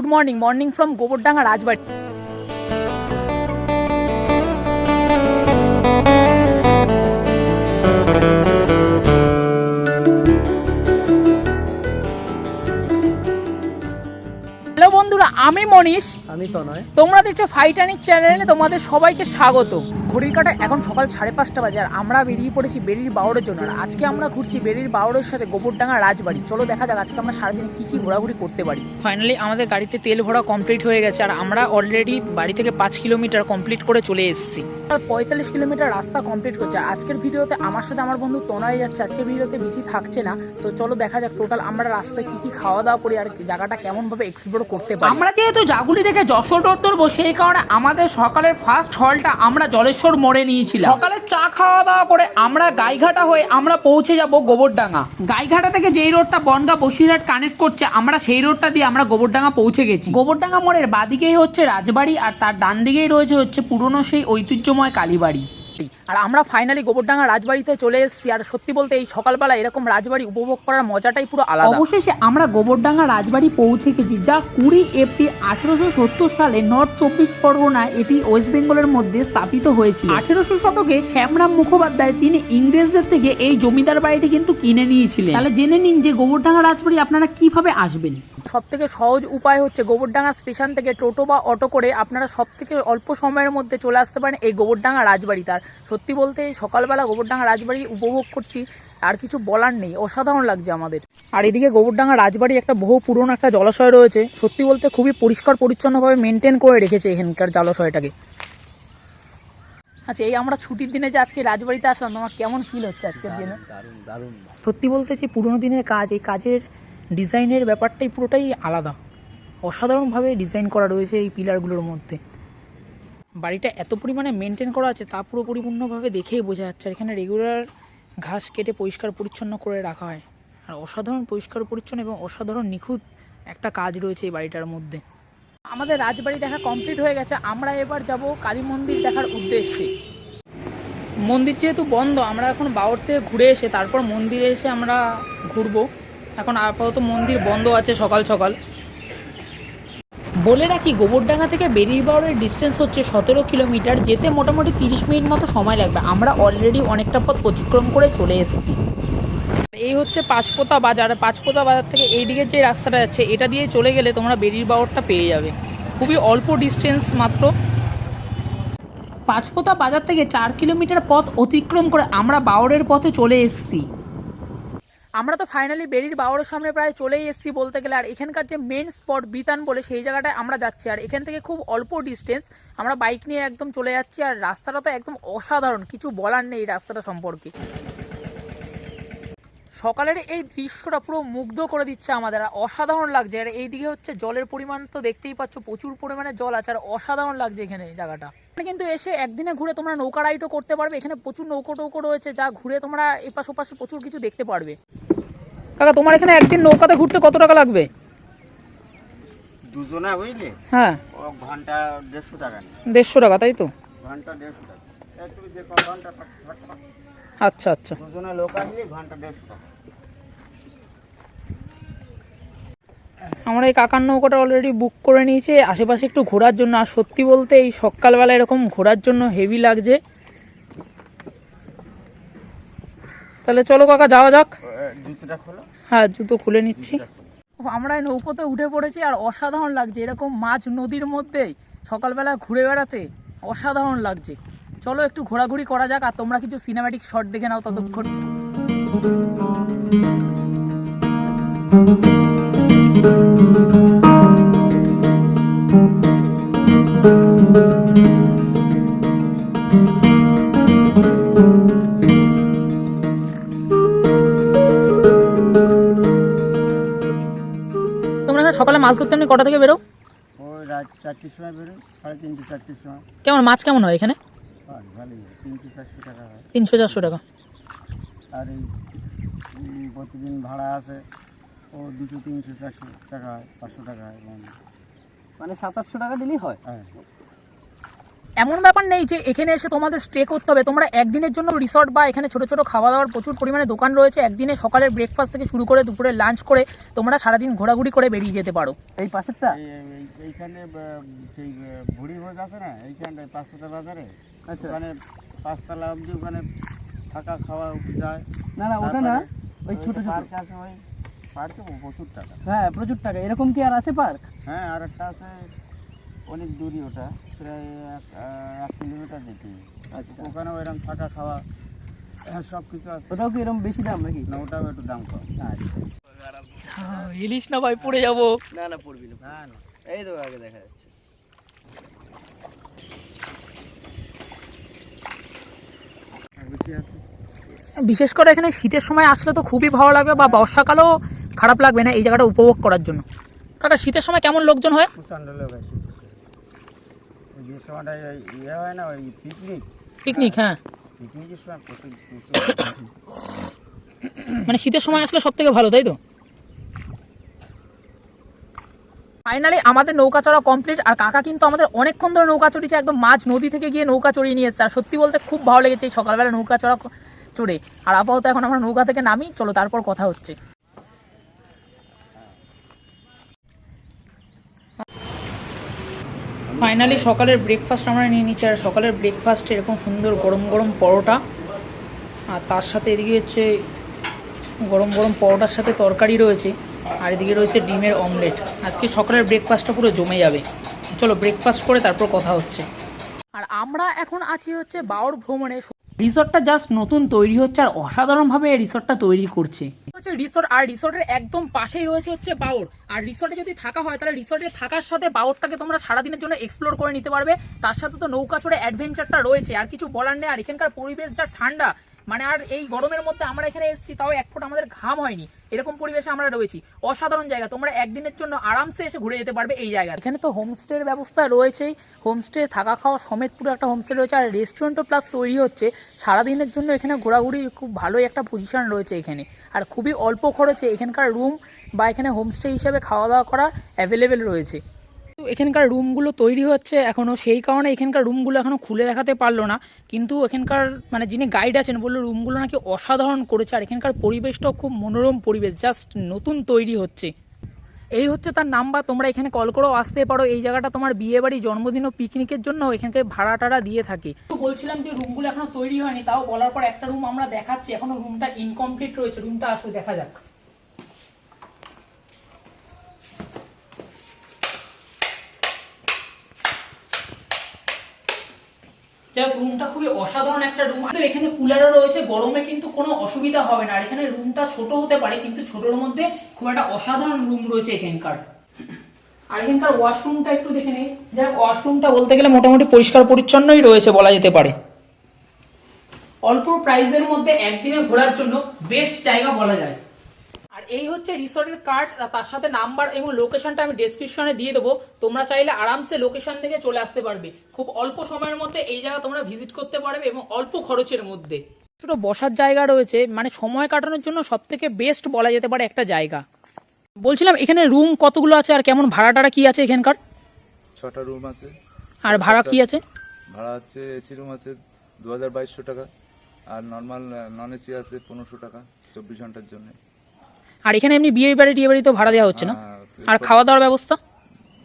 Good morning morning from Gobardanga Rajbari. Hello বন্ধুরা আমি মনীষ। আমি তো নয় তোমরা দেখছ ফাইটানিক চ্যানেলে তোমাদের সবাইকে স্বাগত। ঘড়ির কাটা এখন সকাল সাড়ে পাঁচটা বাজে, আর আমরা বেরিয়ে পড়েছি বেরির বাউরের জন্য। আর আজকে আমরা ঘুরছি বেরির বাউরের সাথে গোবরডাঙ্গা রাজবাড়ি। চলো দেখা যাক, আজকে আমরা সারাদিনে কি কি ঘোরাঘুরি করতে পারি। ফাইনালি আমাদের গাড়িতে তেল ভরা কমপ্লিট হয়ে গেছে, আর আমরা অলরেডি বাড়ি থেকে পাঁচ কিলোমিটার কমপ্লিট করে চলে এসেছি। পঁয়তাল্লিশ কিলোমিটার রাস্তা কমপ্লিট করছে আজকের ভিডিওতে আমার সাথে আমার বন্ধু তোনাই যাচ্ছে। আজকের ভিডিওতে বিধি থাকছে না। তো চলো দেখা যাক টোটাল আমরা রাস্তায় কি কি খাওয়া দাওয়া করি আর জায়গাটা কেমন ভাবে এক্সপ্লোর করতে পারি। আমরা যেহেতু জাগুলি থেকে যশোর রোড ধরবো সেই কারণে আমাদের সকালের ফার্স্ট হলটা আমরা জলেশ্বর মোড়ে নিয়েছিলাম। সকালে চা খাওয়া দাওয়া করে আমরা গাইঘাটা হয়ে আমরা পৌঁছে যাব গোবরডাঙ্গা। গাইঘাটা থেকে যেই রোডটা বনগা বসিরহাট কানেক্ট করছে আমরা সেই রোডটা দিয়ে আমরা গোবরডাঙ্গা পৌঁছে গেছি। গোবরডাঙ্গা মোড়ের বাদিকেই হচ্ছে রাজবাড়ি আর তার ডান দিকেই রয়েছে হচ্ছে পুরনো সেই ঐতিহ্যময় কালীবাড়ি। আর আমরা ফাইনালি গোবরডাঙ্গা রাজবাড়িতে চলে এসেছি। আর সত্যি বলতে এই সকালবেলা এরকম রাজবাড়ি উপভোগ করার মজাটাই পুরো আলাদা। অবশেষে আমরা গোবরডাঙ্গা রাজবাড়ি পৌঁছে গেছি যা কুড়ি এপ্রিল আঠেরোশো সত্তর সালে নর্থ চব্বিশ পরগনায় এটি ওয়েস্ট বেঙ্গলের মধ্যে স্থাপিত হয়েছিল। আঠেরোশো শতকে শ্যামরাম মুখোপাধ্যায় তিনি ইংরেজদের থেকে এই জমিদার বাড়িটি কিন্তু কিনে নিয়েছিলেন। তাহলে জেনে নিন যে গোবরডাঙ্গা রাজবাড়ি আপনারা কীভাবে আসবেন? সব থেকে সহজ উপায় হচ্ছে গোবরডাঙ্গা স্টেশন থেকে টোটো বা অটো করে আপনারা সব থেকে অল্প সময়ের মধ্যে চলে আসতে পারেন এই গোবরডাঙ্গা রাজবাড়ি তার সত্যি বলতে সকালবেলা গোবরডাঙ্গা রাজবাড়ি উপভোগ করছি আর কিছু বলার নেই অসাধারণ লাগছে আমাদের। আর এদিকে গোবরডাঙ্গা রাজবাড়ি একটা বহু পুরনো একটা জলাশয় রয়েছে সত্যি বলতে খুবই পরিষ্কার পরিচ্ছন্নভাবে মেনটেন করে রেখেছে এখানকার জলাশয়টাকে। আচ্ছা এই আমরা ছুটির দিনে যে আজকে রাজবাড়িতে আসলাম তোমার কেমন ফিল হচ্ছে আজকের দিনে? সত্যি বলতে যে পুরোনো দিনের কাজ এই কাজের ডিজাইনের ব্যাপারটাই পুরোটাই আলাদা। অসাধারণভাবে ডিজাইন করা রয়েছে এই পিলারগুলোর মধ্যে। বাড়িটা এত পরিমাণে মেনটেন করা আছে, তা পুরো পরিপূর্ণভাবে দেখেই বোঝা যাচ্ছে। আর এখানে রেগুলার ঘাস কেটে পরিষ্কার পরিচ্ছন্ন করে রাখা হয়। আর অসাধারণ পরিষ্কার পরিচ্ছন্ন এবং অসাধারণ নিখুঁত একটা কাজ রয়েছে এই বাড়িটার মধ্যে। আমাদের রাজবাড়ি দেখা কমপ্লিট হয়ে গেছে। আমরা এবার যাব কালী মন্দির দেখার উদ্দেশ্যে। মন্দির যেহেতু বন্ধ, আমরা এখন বাউর থেকে ঘুরে এসে তারপর মন্দিরে এসে আমরা ঘুরবো। এখন আপাতত মন্দির বন্ধ আছে সকাল সকাল। বলে রাখি, গোবরডাঙ্গা থেকে বেরিয়ে বাউরের ডিস্টেন্স হচ্ছে সতেরো কিলোমিটার, যেতে মোটামুটি তিরিশ মিনিট মতো সময় লাগবে। আমরা অলরেডি অনেকটা পথ অতিক্রম করে চলে এসেছি। এই হচ্ছে পাঁচপোতা বাজার। পাঁচপোতা বাজার থেকে এই দিকে যে রাস্তাটা যাচ্ছে, এটা দিয়ে চলে গেলে তোমরা বেরির বাউরটা পেয়ে যাবে। খুবই অল্প ডিস্টেন্স মাত্র। পাঁচপোতা বাজার থেকে চার কিলোমিটার পথ অতিক্রম করে আমরা বাউরের পথে চলে এসেছি। আমরা তো ফাইনালি বেরির বাউরের সামনে প্রায় চলেই এসেছি বলতে গেলে। আর এখানকার যে মেন স্পট বিতান বলে সেই জায়গাটায় আমরা যাচ্ছি। আর এখান থেকে খুব অল্প ডিস্টেন্স আমরা বাইক নিয়ে একদম চলে যাচ্ছি। আর রাস্তাটা তো একদম অসাধারণ, কিছু বলার নেই রাস্তাটা সম্পর্কে। সকালের এই দৃশ্যটা পুরো মুগ্ধ করে দিচ্ছে আমাদের। আর অসাধারণ লাগছে। আর এইদিকে হচ্ছে জলের পরিমাণ তো দেখতেই পাচ্ছ, প্রচুর পরিমাণে জল আছে। আর অসাধারণ লাগছে এখানে জায়গাটা। কিন্তু এসে একদিনে ঘুরে তোমরা নৌকা রাইডও করতে পারবে। এখানে প্রচুর নৌকো টৌকো রয়েছে যা ঘুরে তোমরা এপাশ ওপাশে প্রচুর কিছু দেখতে পারবে। কাকা তোমার এখানে একদিন নৌকাতে ঘুরতে কত টাকা লাগবে? দুজনা বুঝলে? হ্যাঁ। ঘণ্টা দেড়শো টাকা দেড়শো টাকা তাই তো? ঘণ্টা দেড়শো টাকা। আচ্ছা আচ্ছা। দুজনে লোক আসলে ঘণ্টা দেড়শো টাকা। আমরা এই কাকার নৌকাটা অলরেডি বুক করে নিয়েছি। আশেপাশে একটু ঘোরার জন্য। আর সত্যি বলতে এই সকালবেলা এরকম ঘোরার জন্য হেভি লাগছে। তাহলে চলো কাকা যাওয়া যাক। হ্যাঁ জুতো খুলে নিচ্ছি। আমরা এই নৌকোতে উঠে পড়েছি আর অসাধারণ লাগছে। এরকম মাছ নদীর মধ্যেই সকালবেলা ঘুরে বেড়াতে অসাধারণ লাগছে। চলো একটু ঘোরাঘুরি করা যাক আর তোমরা কিছু সিনেম্যাটিক শট দেখে নাও ততক্ষণ। সকালে মাছ ধরতে এমনি কটা থেকে বেরো? ওই রাত চারটের সময় বেরোয় সাড়ে তিনটে চারটের সময়। কেমন মাছ কেমন হয় এখানে? আর ভালোই তিনশো চারশো টাকা তিনশো চারশো টাকা। আর এই প্রতিদিন ভাড়া আছে ও দুশো তিনশো চারশো টাকা পাঁচশো টাকা মানে সাত আটশো টাকা দিলেই হয়? হ্যাঁ। এমন ব্যাপার নেই যে এখানে এসে তোমাদের স্টে করতে হবে। তোমরা একদিনের জন্য রিসর্ট বা এখানে ছোট ছোট খাওয়া দাওয়ার প্রচুর পরিমাণে দোকান রয়েছে। একদিনে সকালের ব্রেকফাস্ট থেকে শুরু করে দুপুরে লাঞ্চ করে তোমরা সারাদিন ঘোরাঘুরি করে বেরিয়ে যেতে পারো। এই পাশেরটা? এই- এই- এইখানে সেই ভুড়ি ভোজ আছে না? এইখানটায় পাঁচতলা বাজারে। আচ্ছা। ওখানে পাঁচতলা অবধি ওখানে থাকা খাওয়া যায়। না না ওটা না। ওই ছোট ছোট। ওই পার্কে প্রচুর টাকা। হ্যাঁ প্রচুর টাকা। এরকম কি আর আছে পার্ক? হ্যাঁ আর একটা আছে অনেক দূরই ওটা প্রায় এক এক কিলোমিটার আচ্ছা। ওখানেও এরকম থাকা খাওয়া হ্যাঁ, সব কিছু আছে। ওটাও কি এরকম বেশি দাম নাকি? না ওটাও একটু দাম কম। ইলিশ না ভাই পড়ে যাব। না না পড়বি না। না না। এই তো আগে দেখা যাচ্ছে। বিশেষ করে এখানে শীতের সময় আসলে তো খুবই ভালো লাগবে বা বর্ষাকালেও খারাপ লাগবে না এই জায়গাটা উপভোগ করার জন্য। কাকা শীতের সময় কেমন লোকজন হয়? এই ইয়ে হয় পিকনিক পিকনিক হ্যাঁ। মানে শীতের সময় আসলে সব থেকে ভালো তাই তো? ফাইনালি আমাদের নৌকা চড়া কমপ্লিট আর কাকা কিন্তু আমাদের অনেকক্ষণ ধরে নৌকা চড়িয়েছে একদম মাঝ নদী থেকে গিয়ে নৌকা চড়িয়ে নিয়ে এসছে। আর সত্যি বলতে খুব ভালো লেগেছে এই সকালবেলা নৌকা চড়া চড়ে। আর আপাতত এখন আমরা নৌকা থেকে নামি চলো তারপর কথা হচ্ছে। ফাইনালি সকালের ব্রেকফাস্ট আমরা নিয়ে নিচ্ছি। আর সকালের ব্রেকফাস্ট এরকম সুন্দর গরম গরম পরোটা। আর তার সাথে এদিকে হচ্ছে গরম গরম পরোটার সাথে তরকারি রয়েছে। আর এদিকে রয়েছে ডিমের অমলেট আজকে সকালের ব্রেকফাস্টটা পুরো জমে যাবে। চলো ব্রেকফাস্ট করে তারপর কথা হচ্ছে। আর আমরা এখন আছি হচ্ছে বাউর ভ্রমণে। রিসর্টটা জাস্ট নতুন তৈরি হচ্ছে আর অসাধারণভাবে এই রিসর্টটা তৈরি করছে। হচ্ছে রিসোর্ট আর রিসোর্টের একদম পাশেই রয়েছে হচ্ছে বাউর আর রিসোর্টে যদি থাকা হয়, তাহলে রিসোর্টে থাকার সাথে বাউরটাকে তোমরা সারাদিনের জন্য এক্সপ্লোর করে নিতে পারবে। তার সাথে তো নৌকা চড়ে অ্যাডভেঞ্চারটা রয়েছে, আর কিছু বলার নেই। আর এখানকার পরিবেশ যা ঠান্ডা মানে আর এই গরমের মধ্যে আমরা এখানে এসেছি, তাও এক ফোঁটা আমাদের ঘাম হয়নি। এরকম পরিবেশে আমরা রয়েছি। অসাধারণ জায়গা। তোমরা একদিনের জন্য আরামসে এসে ঘুরে যেতে পারবে এই জায়গায়। এখানে তো হোমস্টের ব্যবস্থা রয়েছেই। হোমস্টে থাকা খাওয়া সমেত পুরো একটা হোমস্টে রয়েছে। আর রেস্টুরেন্টও প্লাস তৈরি হচ্ছে। সারাদিনের জন্য এখানে ঘোরাঘুরি খুব ভালোই একটা পজিশন রয়েছে এখানে। আর খুবই অল্প খরচে এখানকার রুম বা এখানে হোমস্টে হিসাবে খাওয়া দাওয়া করা অ্যাভেলেবেল রয়েছে। এখানকার রুমগুলো তৈরি হচ্ছে এখনও সেই কারণে এখানকার রুমগুলো এখনও খুলে দেখাতে পারল না। কিন্তু এখানকার মানে যিনি গাইড আছেন, বলল রুমগুলো নাকি অসাধারণ করেছে। আর এখানকার পরিবেশটাও খুব মনোরম পরিবেশ জাস্ট নতুন তৈরি হচ্ছে। এই হচ্ছে তার নাম্বার, তোমরা এখানে কল করেও আসতে পারো। এই জায়গাটা তোমার বিয়ে বাড়ি জন্মদিন ও পিকনিকের জন্য এখানকে ভাড়া টাড়া দিয়ে থাকে। তো বলছিলাম যে রুমগুলো এখনও তৈরি হয়নি, তাও বলার পর একটা রুম আমরা দেখাচ্ছি। এখনও রুমটা ইনকমপ্লিট রয়েছে। রুমটা আসো দেখা যাক। যাক রুমটা খুবই অসাধারণ একটা রুম তো এখানে কুলারও রয়েছে, গরমে কিন্তু কোনো অসুবিধা হবে না। আর এখানে রুমটা ছোট হতে পারে, কিন্তু ছোটর মধ্যে খুব একটা অসাধারণ রুম রয়েছে এখানকার। আর এখানকার ওয়াশরুমটা একটু দেখে নিই। যাক ওয়াশরুমটা বলতে গেলে মোটামুটি পরিষ্কার পরিচ্ছন্নই রয়েছে বলা যেতে পারে। অল্প প্রাইসের মধ্যে একদিনে ঘোরার জন্য বেস্ট জায়গা বলা যায়। আর এই হচ্ছে রিসর্টের কার্ড তার সাথে নাম্বার এবং লোকেশনটা আমি ডেসক্রিপশনে দিয়ে দেবো। তোমরা চাইলে আরামসে লোকেশন থেকে চলে আসতে পারবে। খুব অল্প সময়ের মধ্যে এই জায়গা তোমরা ভিজিট করতে পারবে এবং অল্প খরচের মধ্যে। ছোট বসার জায়গা রয়েছে মানে সময় কাটানোর জন্য সব থেকে বেস্ট বলা যেতে পারে একটা জায়গা। বলছিলাম এখানে রুম কতগুলো আছে আর কেমন ভাড়া টাড়া কি আছে এখানকার? ছটা রুম আছে। আর ভাড়া কি আছে? ভাড়া হচ্ছে এসি রুম আছে দু টাকা আর নর্মাল নন এসি আছে পনেরোশো টাকা চব্বিশ ঘণ্টার জন্য। আর এখানে এমনি বিয়ে বাড়ি টিয়ে বাড়ি তো ভাড়া দেওয়া হচ্ছে না? আর খাওয়া দাওয়ার ব্যবস্থা?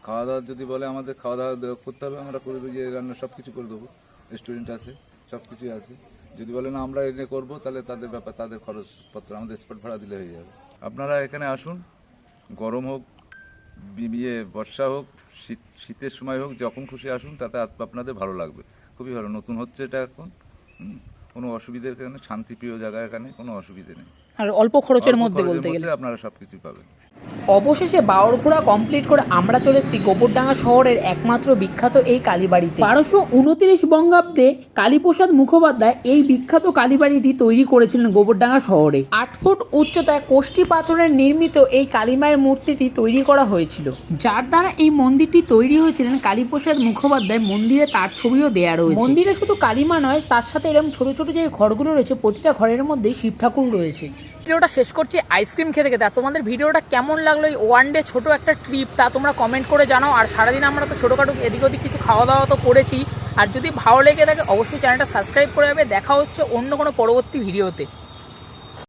খাওয়া দাওয়া যদি বলে আমাদের খাওয়া দাওয়া করতে হবে আমরা করে দেবো রান্না সব কিছু করে দেবো। রেস্টুরেন্ট আছে সব কিছুই আছে। যদি বলে না আমরা এনে করব তাহলে তাদের ব্যাপার তাদের খরচপত্র আমাদের স্পট ভাড়া দিলে হয়ে যাবে। আপনারা এখানে আসুন গরম হোক বিয়ে বর্ষা হোক শীত শীতের সময় হোক যখন খুশি আসুন তাতে আপনাদের ভালো লাগবে। খুবই ভালো নতুন হচ্ছে এটা এখন হুম, কোনো অসুবিধের এখানে শান্তিপ্রিয় জায়গা এখানে কোনো অসুবিধে নেই। আর অল্প খরচের মধ্যে বলতে গেলে। আপনারা সবকিছু পাবেন। অবশেষে বাওর ঘোড়া কমপ্লিট করে আমরা চলে এসেছি গোবরডাঙ্গা শহরের একমাত্র বিখ্যাত এই কালীবাড়িতে। বারোশো উনত্রিশ বঙ্গাব্দে কালীপ্রসাদ মুখোপাধ্যায় এই বিখ্যাত কালীবাড়িটি তৈরি করেছিলেন গোবরডাঙ্গা শহরে। আট ফুট উচ্চতায় কোষ্ঠী পাথরের নির্মিত এই কালীমায়ের মূর্তিটি তৈরি করা হয়েছিল। যার দ্বারা এই মন্দিরটি তৈরি হয়েছিলেন কালীপ্রসাদ মুখোপাধ্যায়, মন্দিরে তার ছবিও দেয়া রয়েছে। মন্দিরে শুধু কালীমা নয়, তার সাথে এরকম ছোট ছোট যে ঘরগুলো রয়েছে, প্রতিটা ঘরের মধ্যে শিব ঠাকুর রয়েছে। ভিডিওটা শেষ করছি আইসক্রিম খেতে খেতে। তোমাদের ভিডিওটা কেমন লাগল? এই ওয়ান ডে ছোটো একটা ট্রিপ তা তোমরা কমেন্ট করে জানাও। আর সারাদিন আমরা তো ছোটোখাটো এদিক ওদিক কিছু খাওয়া দাওয়া তো করেছি। আর যদি ভালো লেগে থাকে, অবশ্যই চ্যানেলটা সাবস্ক্রাইব করে যাবে। দেখা হচ্ছে অন্য কোনো পরবর্তী ভিডিওতে